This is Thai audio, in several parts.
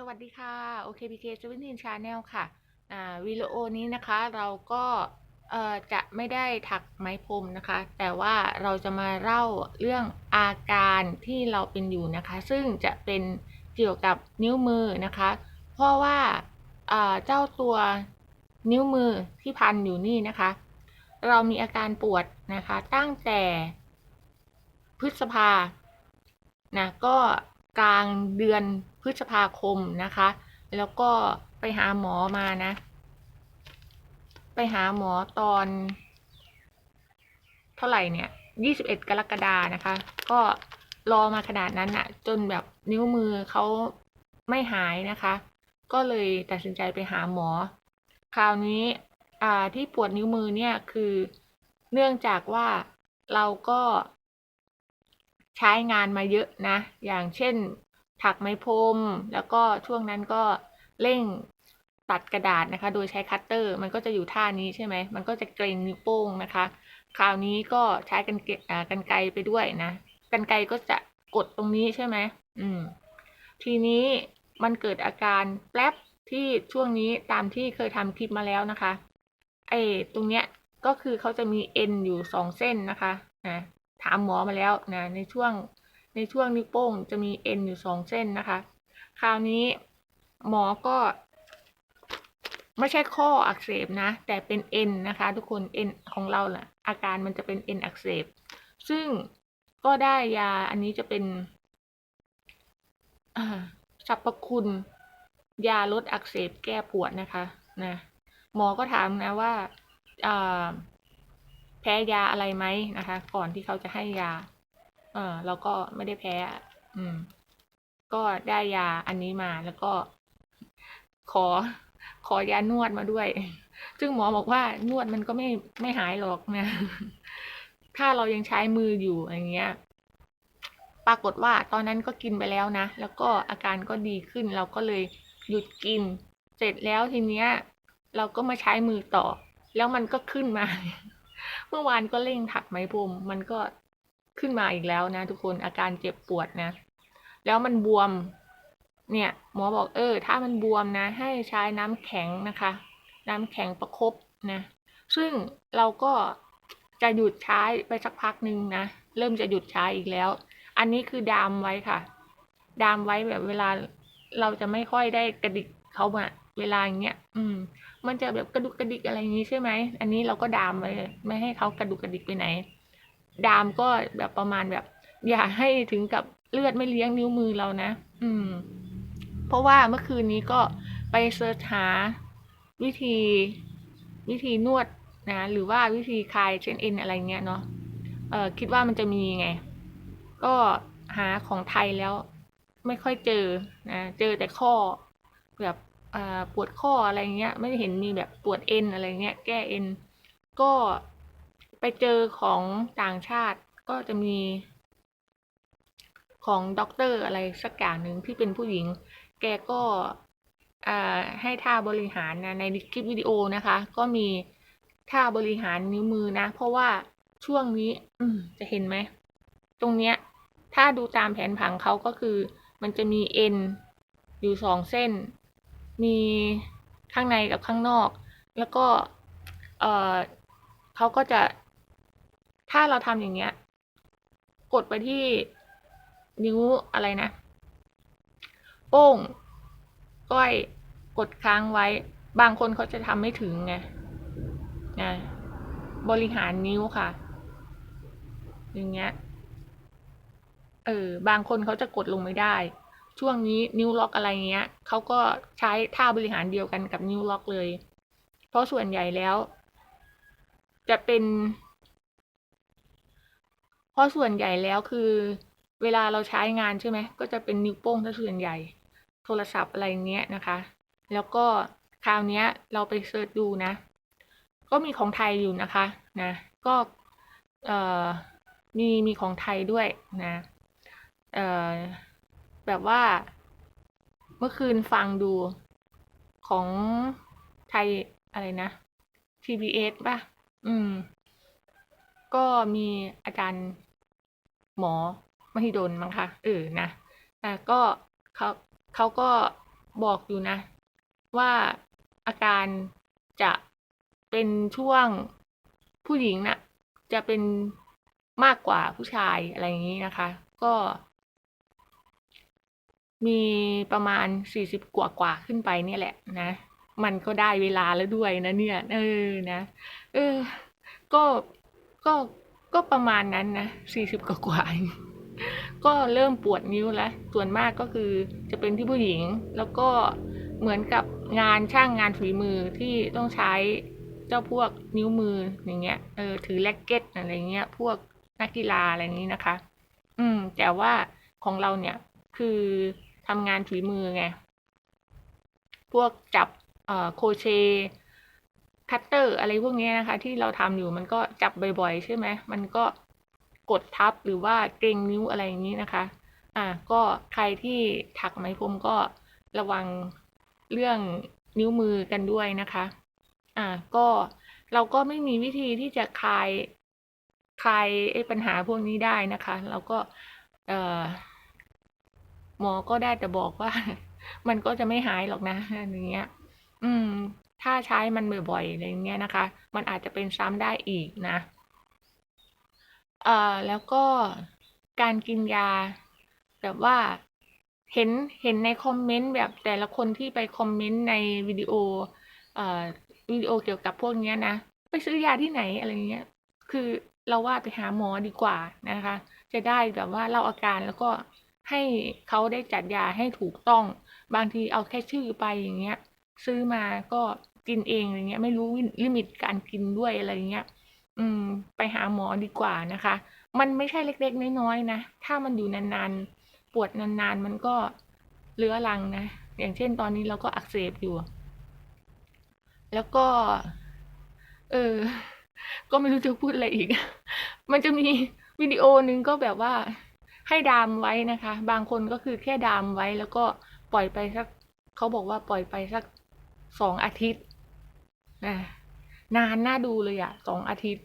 สวัสดีค่ะ OKPK 17 Channel ค่ะอ่าวิดีโอนี้นะคะเราก็จะไม่ได้ถักไหมพรมนะคะ แต่ว่าเราจะมาเล่าเรื่องอาการที่เราเป็นอยู่นะคะ ซึ่งจะเป็นเกี่ยวกับนิ้วมือนะคะ เพราะว่าอ่าเจ้าตัวนิ้วมือที่พันอยู่นี่นะคะ เรามีอาการปวดนะคะตั้งแต่พฤษภานะก็ กลางเดือนพฤษภาคมนะคะ แล้วก็ไปหาหมอมานะ ไปหาหมอตอน เท่าไหร่เนี่ยยี่สิบเอ็ดกรกฎานะคะ ก็รอมาขนาดนั้นน่ะจนแบบนิ้วมือเขาไม่หายนะคะ ก็เลยตัดสินใจไปหาหมอ คราวนี้อ่าที่ปวดนิ้วมือเนี่ยคือเนื่องจากว่าเราก็ ใช้งานมาเยอะนะ อย่างเช่น ถักไหมพรม แล้วก็ช่วงนั้นก็เร่งตัดกระดาษนะคะ โดยใช้คัตเตอร์ มันก็จะอยู่ท่านี้ใช่ไหม มันก็จะเกรงนิ้วโป้งนะคะ คราวนี้ก็ใช้กันเกอ่ากันไกรไปด้วยนะกันไกรก็จะกดตรงนี้ใช่ไหมอืม ทีนี้มันเกิดอาการแป๊บที่ช่วงนี้ตามที่เคยทำคลิปมาแล้วนะคะ ไอ้ตรงเนี้ยก็คือเขาจะมีเอ็นอยู่สองเส้นนะคะนะ ถามหมอมาแล้วนะในช่วงในช่วงนิ้วโป้งจะมีเอ็นอยู่สองเส้นนะคะ คราวนี้หมอก็ ไม่ใช่ข้ออักเสบนะ แต่เป็นเอ็นนะคะ ทุกคนเอ็นของเราแหละอาการมันจะเป็นเอ็นอักเสบ ซึ่งก็ได้ยาอันนี้จะเป็นสรรพคุณ ยาลดอักเสบแก้ปวดนะคะนะหมอก็ถามนะว่าอ่า พ้ยาอะไรไหมนะคะ ก่อนที่เขาจะให้ยา เออเราก็ไม่ได้แพ้ อืม ก็ได้ยาอันนี้มาแล้วก็ ขอ ขอยานวดมาด้วย ซึ่งหมอบอกว่านวดมันก็ไม่ไม่หายหรอกนะ ถ้าเรายังใช้มืออยู่อย่างเงี้ย ปรากฏว่าตอนนั้นก็กินไปแล้วนะ แล้วก็อาการก็ดีขึ้น เราก็เลยหยุดกิน เสร็จแล้วทีเนี้ย เราก็มาใช้มือต่อ แล้วมันก็ขึ้นมา เมื่อวานก็เร่งถักไหมพรมมันก็ขึ้นมาอีกแล้วนะ ทุกคนอาการเจ็บปวดนะ แล้วมันบวม เนี่ยหมอบอกเออ ถ้ามันบวมนะ ให้ใช้น้ำแข็งนะคะ น้ำแข็งประคบนะ ซึ่งเราก็จะหยุดใช้ไปสักพักหนึ่งนะ เริ่มจะหยุดใช้อีกแล้ว อันนี้คือดามไว้ค่ะ ดามไว้แบบเวลาเราจะไม่ค่อยได้กระดิกเขามาเวลาอย่างเงี้ย อืม มันจะแบบกระดุกกระดิกอะไรอย่างงี้ใช่ไหม อันนี้เราก็ดามไว้ไม่ให้เขากระดุกกระดิกไปไหน ดามก็แบบประมาณแบบ อย่าให้ถึงกับเลือดไม่เลี้ยงนิ้วมือเรานะ อืม เพราะว่าเมื่อคืนนี้ก็ไปเสิร์ชหาวิธีวิธีนวดนะหรือว่าวิธีคลายเส้นเอ็นอะไรเงี้ยเนาะเออคิดว่ามันจะมีไง ก็หาของไทยแล้วไม่ค่อยเจอนะเจอแต่ข้อแบบ ปวดข้ออะไรเงี้ย ไม่เห็นมีแบบปวดเอ็นอะไรเงี้ย แก้เอ็น ก็ไปเจอของต่างชาติก็จะมี ของด็อกเตอร์อะไรสักอย่างหนึ่งที่เป็นผู้หญิง แกก็ให้ท่าบริหารนะในคลิปวิดีโอนะคะ ก็มีท่าบริหารนิ้วมือนะ เพราะว่าช่วงนี้ อืจะเห็นไหม ตรงเนี้ย ถ้าดูตามแผนผังเขาก็คือ มันจะมีเอ็นอยู่สองเส้น มีข้างในกับข้างนอก แล้วก็เอ่อเขาก็จะ ถ้าเราทำอย่างเงี้ย กดไปที่นิ้วอะไรนะ โป้ง ก้อย กดค้างไว้ บางคนเขาจะทำไม่ถึงไงนะบริหารนิ้วค่ะ อย่างเงี้ย เออ บางคนเขาจะกดลงไม่ได้ ช่วงนี้นิ้วล็อกอะไรเงี้ยเขาก็ใช้ท่าบริหารเดียวกันกับนิ้วล็อกเลย เพราะส่วนใหญ่แล้ว จะเป็น เพราะส่วนใหญ่แล้วคือ เวลาเราใช้งานใช่ไหมก็จะเป็นนิ้วโป้งซะส่วนใหญ่ โทรศัพท์อะไรเงี้ยนะคะ แล้วก็คราวเนี้ยเราไปเสิร์ชดูนะ ก็มีของไทยอยู่นะคะนะก็เอ่อมีมีของไทยด้วยนะเอ่อ แบบว่า เมื่อคืนฟังดูของไทยอะไรนะ TBS ป่ะ อืม ก็มีอาจารย์หมอมหิดลมั้งคะเออนะแต่ก็เขาเขาก็บอกอยู่นะ ว่าอาการจะเป็นช่วงผู้หญิงน่ะ จะเป็นมากกว่าผู้ชายอะไรอย่างนี้นะคะ ก็ มีประมาณสี่สิบกว่ากว่าขึ้นไปเนี่ยแหละนะ มันก็ได้เวลาแล้วด้วยนะเนี่ยเออนะเออ ก็ก็ก็ประมาณนั้นนะสี่สิบกว่ากว่าก็เริ่มปวดนิ้วแล้ว ส่วนมากก็คือจะเป็นที่ผู้หญิง แล้วก็เหมือนกับงานช่างงานฝีมือที่ต้องใช้เจ้าพวกนิ้วมืออย่างเงี้ย เออ ถือแร็กเก็ตอะไรเงี้ย พวกนักกีฬาอะไรนี้นะคะ อืม แต่ว่าของเราเนี่ยคือ ทำงานฝีมือไง พวกจับเอ่อโคเชต์คัตเตอร์อะไรพวกนี้นะคะ ที่เราทำอยู่มันก็จับบ่อยๆ ใช่ไหมมันก็กดทับหรือว่าเกรงนิ้วอะไรอย่างนี้นะคะ อ่า ก็ใครที่ถักไหมพรมก็ระวังเรื่องนิ้วมือกันด้วยนะคะ อ่า ก็เราก็ไม่มีวิธีที่จะคลายคลายไอ้ปัญหาพวกนี้ได้นะคะ เราก็ เอ่อ หมอก็ได้แต่บอกว่า มันก็จะไม่หายหรอกนะอย่างเงี้ย อืม ถ้าใช้มันบ่อยๆอะไรเงี้ยนะคะ มันอาจจะเป็นซ้ำได้อีกนะเอ่อแล้วก็การกินยา แบบว่าเห็นเห็นในคอมเมนต์แบบแต่ละคนที่ไปคอมเมนต์ในวิดีโอเอ่อวิดีโอเกี่ยวกับพวกเนี้ยนะไปซื้อยาที่ไหนอะไรเงี้ย คือเราว่าไปหาหมอดีกว่านะคะ จะได้แบบว่าเล่าอาการแล้วก็ ให้เขาได้จัดยาให้ถูกต้อง บางทีเอาแค่ชื่อไปอย่างเงี้ย ซื้อมาก็กินเองอย่างเงี้ย ไม่รู้ลิมิตการกินด้วยอะไรเงี้ย อืม ไปหาหมอดีกว่านะคะ มันไม่ใช่เล็กๆน้อยๆนะ ถ้ามันอยู่นานๆ ปวดนานๆ มันก็เรื้อรังนะ อย่างเช่นตอนนี้เราก็อักเสบอยู่ แล้วก็ เออ ก็ไม่รู้จะพูดอะไรอีก มันจะมีวิดีโอนึงก็แบบว่า ให้ดามไว้นะคะ บางคนก็คือแค่ดามไว้แล้วก็ปล่อยไปสักเขาบอกว่าปล่อยไปสักสองอาทิตย์นะนานน่าดูเลยอะสองอาทิตย์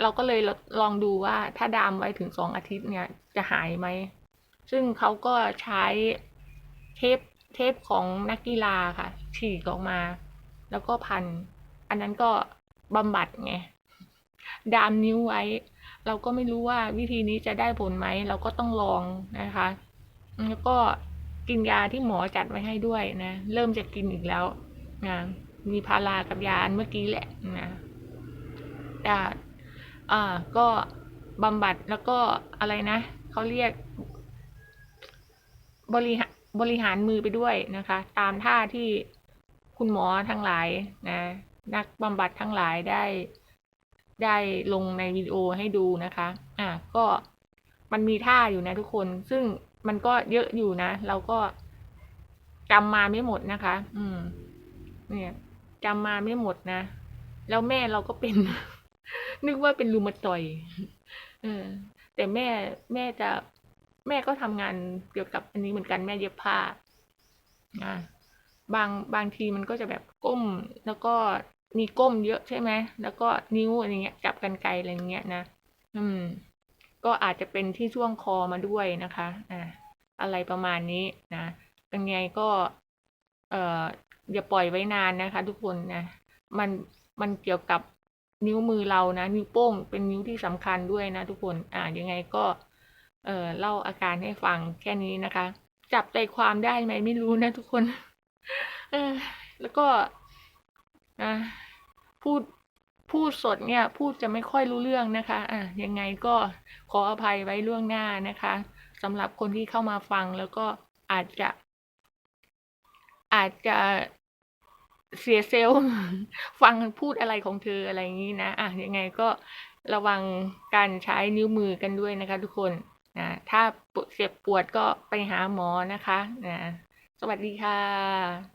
เราก็เลยลองดูว่าถ้าดามไว้ถึงสองอาทิตย์เนี่ยจะหายไหม ซึ่งเขาก็ใช้เทปเทปของนักกีฬาค่ะ ฉีกออกมา แล้วก็พัน อันนั้นก็บำบัดไง ดามนิ้วไว้ เราก็ไม่รู้ว่าวิธีนี้จะได้ผลไหม เราก็ต้องลองนะคะ แล้วก็กินยาที่หมอจัดไว้ให้ด้วยนะ เริ่มจะกินอีกแล้วนะมีพารากับยาเมื่อกี้แหละนะแต่อ่าก็บำบัดแล้วก็อะไรนะเขาเรียก บริหารบริหารมือไปด้วยนะคะ ตามท่าที่คุณหมอทั้งหลายนะนักบำบัดทั้งหลายได้ ได้ลงในวิดีโอให้ดูนะคะ อะก็มันมีท่าอยู่นะทุกคน ซึ่งมันก็เยอะอยู่นะ เราก็จำมาไม่หมดนะคะ อืม เนี่ยจำมาไม่หมดนะ แล้วแม่เราก็เป็น นึกว่าเป็นรูมาตอยเออ แต่แม่แม่จะแม่ก็ทำงานเกี่ยวกับอันนี้เหมือนกันแม่เย็บผ้าอ่าบางบางทีมันก็จะแบบก้มแล้วก็ มีก้มเยอะใช่ไหมแล้วก็นิ้วอะไรเงี้ยจับกันไกลอะไรเงี้ยนะอืม ก็อาจจะเป็นที่ช่วงคอมาด้วยนะคะอ่าอะไรประมาณนี้นะยังไงก็ เอ่ออย่าปล่อยไว้นานนะคะ ทุกคนนะมันมันเกี่ยวกับนิ้วมือเรานะนิ้วโป้งเป็นนิ้วที่สำคัญด้วยนะทุกคนอ่ายังไงก็ เอ่อเล่าอาการให้ฟังแค่นี้นะคะ จับใจความได้ไหมไม่รู้นะทุกคน เออแล้วก็ อ่าพูดพูดสดเนี่ยพูดจะไม่ค่อยรู้เรื่องนะคะอะยังไงก็ขออภัยไว้ล่วงหน้านะคะสำหรับคนที่เข้ามาฟังแล้วก็อาจจะ อาจจะเสียเซลล์ฟังพูดอะไรของเธออะไรอย่างนี้นะอะยังไงก็ระวังการใช้นิ้วมือกันด้วยนะคะทุกคนนะถ้าเจ็บปวดก็ไปหาหมอนะคะนะสวัสดีค่ะ